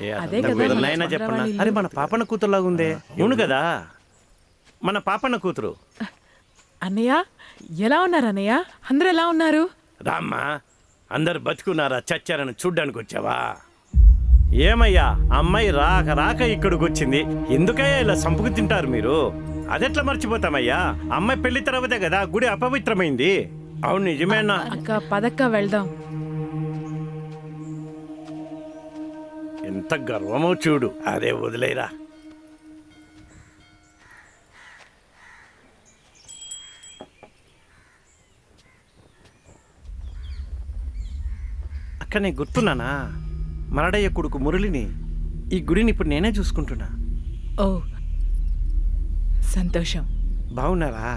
ఏ అదే కదా ఇల్లు. అరే మన పాపన్న కూతురులాగా ఉందే. అవును కదా? మన పాపన్న కూతురు. అన్నయ్య ఎలా ఉన్నారు అన్నయ్య? అందరూ ఎలా ఉన్నారు? రామ్మా అందరు బతుకున్నారా చచ్చారని చూడ్డానికి వచ్చావా? ఏమయ్యా అమ్మాయి రాక రాక ఇక్కడికి వచ్చింది ఎందుకయ్యా ఇలా సంపుకు తింటారు మీరు? అదెట్లా మర్చిపోతామయ్యా? అమ్మాయి పెళ్ళి తర్వాతే కదా గుడి అపవిత్రమైంది. అవును నిజమేనా? అక్క పదక్క వెళ్దాం. ఎంత గర్వమో చూడు. అదే వదిలేరా. అక్క నేను? గుర్తున్నానా మరడయ్య కొడుకు మురళిని ఈ గుడిని ఇప్పుడు నేనే చూసుకుంటున్నా. ఓ సంతోషం. బాగున్నారా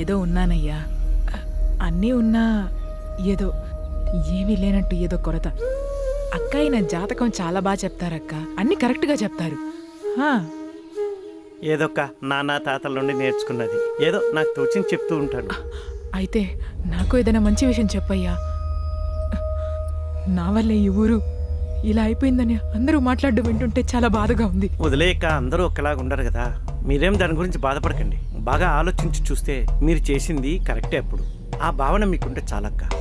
ఏదో ఉన్నానయ్యా. అన్నీ ఉన్నా ఏదో ఏమీ లేనట్టు ఏదో కొరత. అక్క అయిన జాతకం చాలా బాగా చెప్తారక్క. అన్ని కరెక్ట్గా చెప్తారు. హా, ఏదొక్క నాన్న తాతల నుండి నేర్చుకున్నది. ఏదో నాకు తోచింది చెప్తూ ఉంటాను. అయితే నాకు ఏదైనా మంచి విషయం చెప్పయ్యా. నా వల్లే ఈ ఊరు ఇలా అయిపోయిందని అందరూ మాట్లాడడం వింటుంటే చాలా బాధగా ఉంది. వదిలేక అందరూ ఒకలాగా ఉండరు కదా. మీరేం దాని గురించి బాధపడకండి. బాగా ఆలోచించి చూస్తే మీరు చేసింది కరెక్టే అప్పుడు. ఆ భావన మీకుంటే చాలక్క.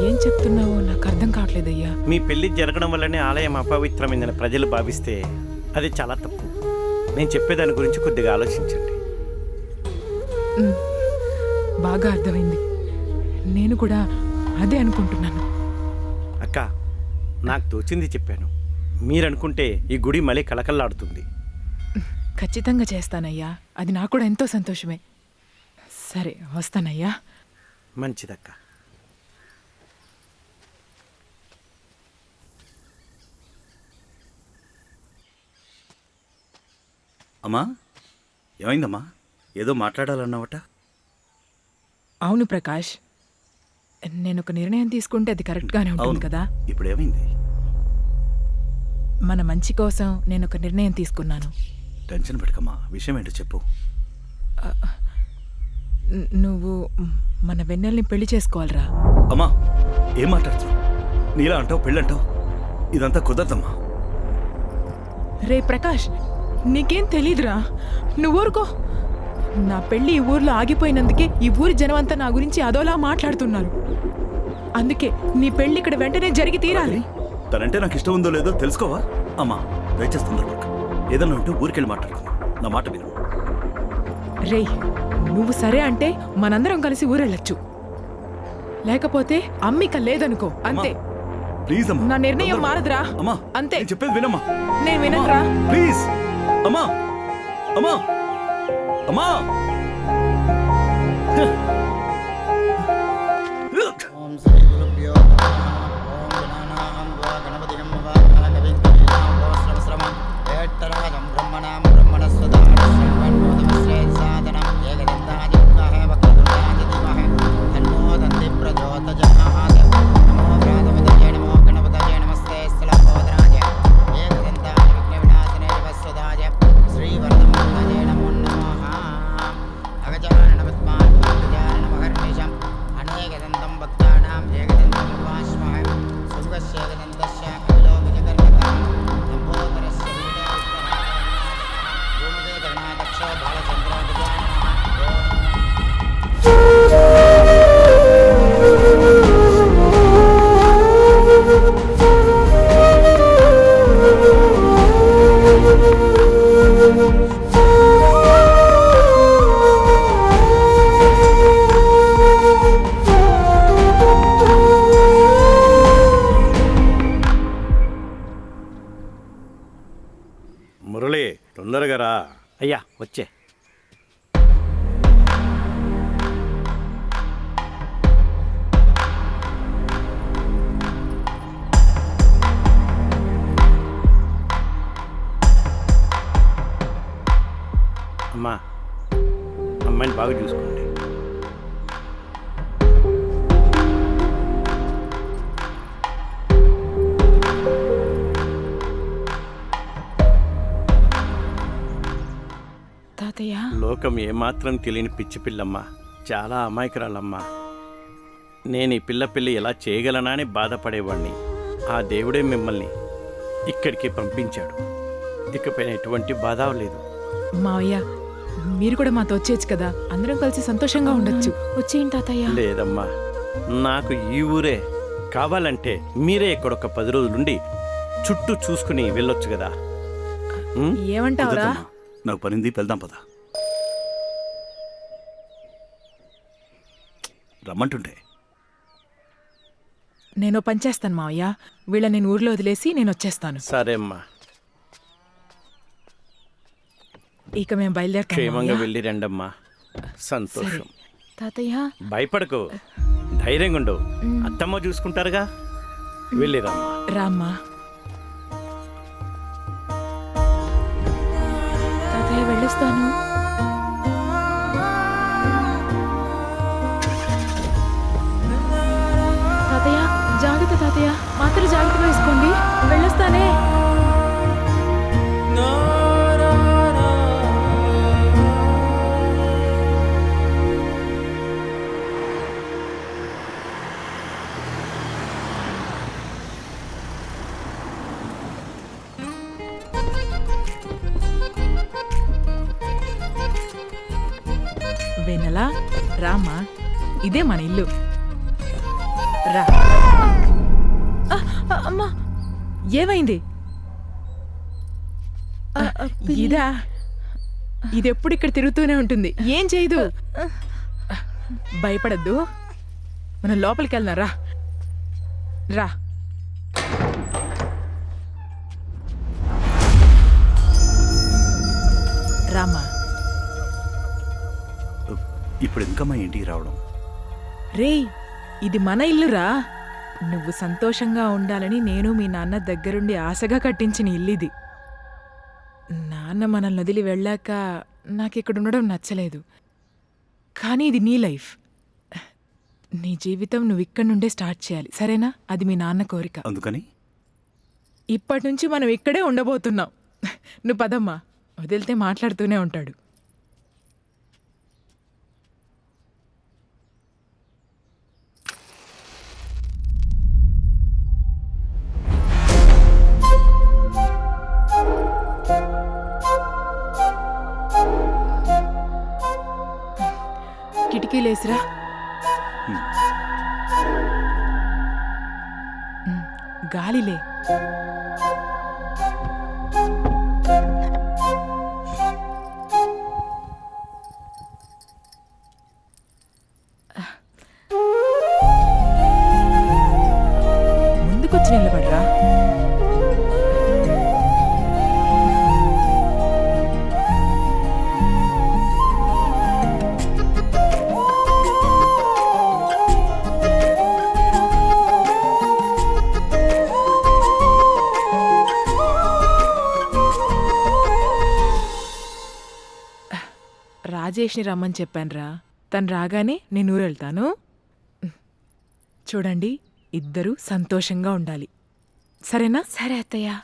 ఏం చెప్తున్నావో నాకు అర్థం కావట్లేదయ్యా. మీ పెళ్ళి జరగడం వల్లనే ఆలయం అపవిత్రమైందని ప్రజలు భావిస్తే అది చాలా తప్పు. నేను చెప్పేదాని గురించి కొద్దిగా ఆలోచించండి. బాగా అర్థమైంది. నేను కూడా అదే అనుకుంటున్నాను. అక్క నాకు తోచింది చెప్పాను. మీరనుకుంటే ఈ గుడి మళ్ళీ కలకల్లాడుతుంది ఖచ్చితంగా చేస్తానయ్యా. అది నాకు కూడా ఎంతో సంతోషమే. సరే వస్తానయ్యా. మంచిదక్క. అమ్మా ఏమైందమ్మా? ఏదో మాట్లాడాలన్నావట? అవును ప్రకాష్ నేను ఒక నిర్ణయం తీసుకుంటే అది కరెక్ట్గానే ఉంటుంది కదా? ఇప్పుడు ఏమైంది మన మంచి కోసం నేను ఒక నిర్ణయం తీసుకున్నాను. టెన్షన్ పెట్టుకమ్మా విషయం ఏంటో చెప్పు నువ్వు మన వెన్నెల్ని పెళ్ళి చేసుకోవాలిరా. అమ్మా ఏం మాట్లాడుతున్నావు? నీలా అంటావు పెళ్ళంటావు? ఇదంతా కుదరదమ్మా. రే ప్రకాష్ నీకేం తెలీదురా. నువ్వు ఊరుకో నా పెళ్ళి ఈ ఊర్లో ఆగిపోయినందుకే ఈ ఊరి జనమంతా నా గురించి అదోలా మాట్లాడుతున్నారు. అందుకే నీ పెళ్ళి ఇక్కడ వెంటనే జరిగి తీరాలి. తనంటే నాకు ఇష్టం ఉందో లేదో తెలుసుకోవా? అమ్మా దయచేసి తొందరపడకు. ఏదన్నా ఉంటే ఊరికెళ్ళి మాట్లాడుకుందాం. నా మాట విను. రేయ్ నువ్వు సరే అంటే మనందరం కలిసి ఊరెళ్ళొచ్చు. లేకపోతే అమ్మిక లేదనుకో అంతే. ప్లీజ్ అమ్మా నా నిర్ణయం తొందరపడకు. మారదురా. అమ్మా అంతే. నేను చెప్పేది వినమ్మా. నేను విననురా. ప్లీజ్. అమ్మా! అమ్మా! అమ్మా! ఓం శ్రీ గురుభ్యో నమః ఓం గణానాం ద్వా గణపతిగం నవాకవిం మురళి తొందరగా రా. అయ్యా వచ్చే. అమ్మా అమ్మాయిని బాగా చూసుకోండి. తాతయ్య. లోకం ఏమాత్రం తెలియని పిచ్చి పిల్లమ్మ. చాలా అమాయకురాలమ్మా. నేను ఈ పిల్ల పెళ్ళి ఎలా చేయగలనా అని బాధపడేవాడిని ఆ దేవుడే మిమ్మల్ని ఇక్కడికి పంపించాడు. ఇకపైన ఎటువంటి బాధ లేదు. మావయ్య మీరు కూడా మాతో వచ్చేయచ్చు కదా. అందరం కలిసి సంతోషంగా ఉండొచ్చు. వచ్చేయండి తాతయ్య. లేదమ్మా. నాకు ఈ ఊరే కావాలంటే మీరే ఇక్కడ ఒక పది రోజులుండి చుట్టూ చూసుకుని వెళ్ళొచ్చు కదా? ఏమంటావురా. నాకు పనింది వెళ్దాం పద. రమ్మంటుంటే. నేను ఓ పని చేస్తాను మావయ్య. వీళ్ళ నేను ఊర్లో వదిలేసి నేను వచ్చేస్తాను. సరే అమ్మా. ఇక మేము బయలుదేరుతాం క్షేమంగా మావయ్య. వెళ్ళి రండమ్మా. సంతోషం. తాతయ్య. భయపడకు. ధైర్యంగా ఉండు అత్తమ్మ చూసుకుంటారుగా. వెళ్ళిరమ్మా రామ్మా. వెనలా రామ్మా ఇదే మన ఇల్లు. రా. అమ్మా ఏమైంది? ఇదా ఇది. ఎప్పుడు ఇక్కడ తిరుగుతూనే ఉంటుంది. ఏం చేయదు? భయపడద్దు. మనం లోపలికి వెళ్దాం రా. రా. రామ్మా ఇప్పుడు ఎందుకమ్మా ఇంటికి రావడం? రేయ్ ఇది మన ఇల్లురా. నువ్వు సంతోషంగా ఉండాలని నేను మీ నాన్న దగ్గరుండి ఆశగా కట్టించిన ఇల్లిది. నాన్న మనల్ని వదిలి వెళ్ళాక నాకు ఇక్కడ ఉండడం నచ్చలేదు. కానీ ఇది నీ లైఫ్. నీ జీవితం నువ్వు ఇక్కడి నుండే స్టార్ట్ చేయాలి సరేనా? అది మీ నాన్న కోరిక. అందుకని? ఇప్పటి నుంచి మనం ఇక్కడే ఉండబోతున్నాం. నువ్వు పదమ్మా వదిలితే మాట్లాడుతూనే ఉంటాడు. కిటికీలేసిరా ఉమ్, గాలిలే. రాజేష్ని రమ్మని చెప్పానురా. తను రాగానే నేను ఊరు వెళ్తాను చూడండి ఇద్దరూ సంతోషంగా ఉండాలి. సరేనా? సరే అత్తయ్య.